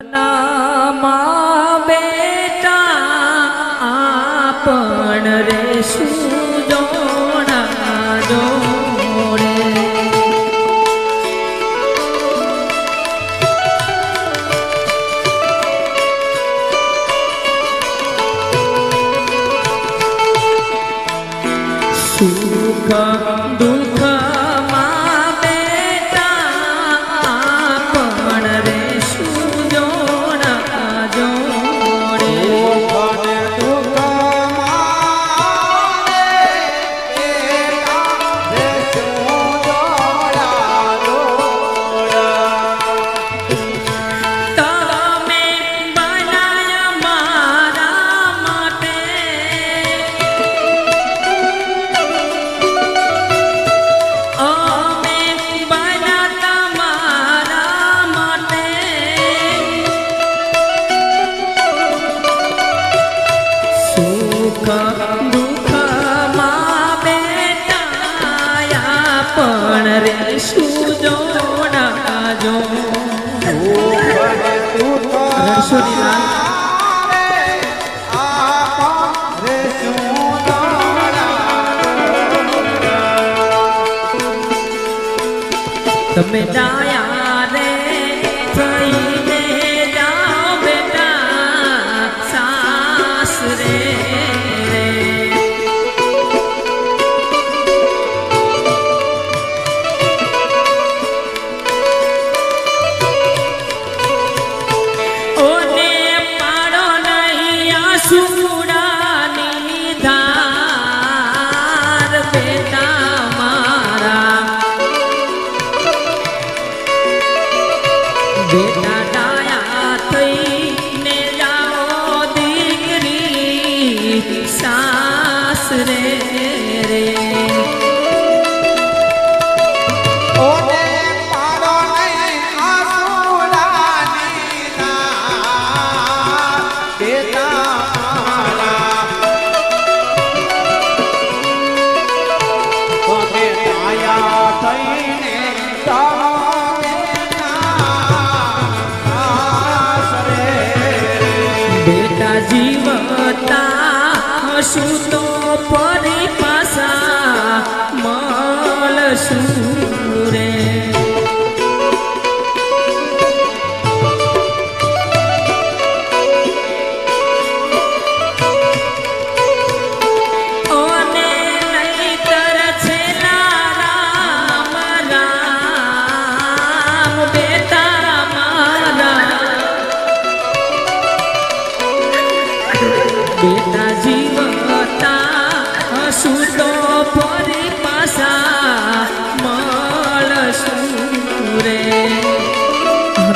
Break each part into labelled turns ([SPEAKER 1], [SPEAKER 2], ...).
[SPEAKER 1] માં બેટા આપણ રેશું. રે સુજોણા જો રણછોડી રામ તમે જા મોટા સુતો પરે પાસા માલ સુ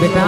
[SPEAKER 1] বেটা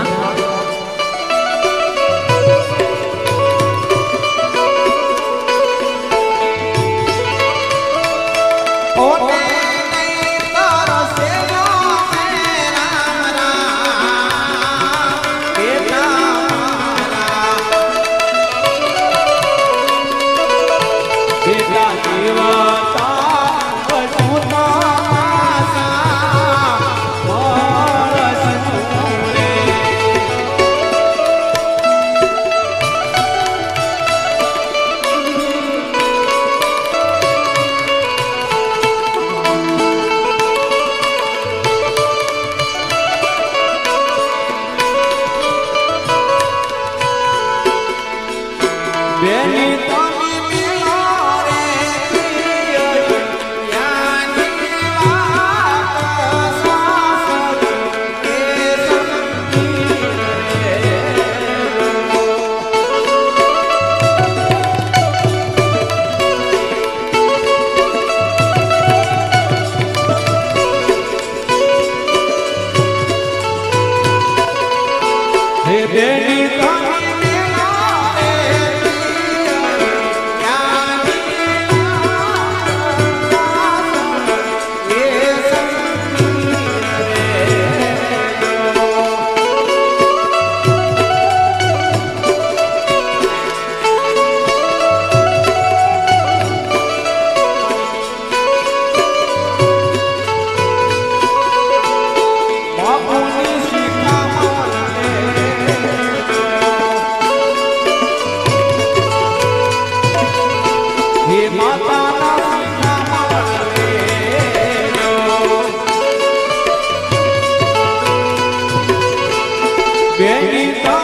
[SPEAKER 2] Hari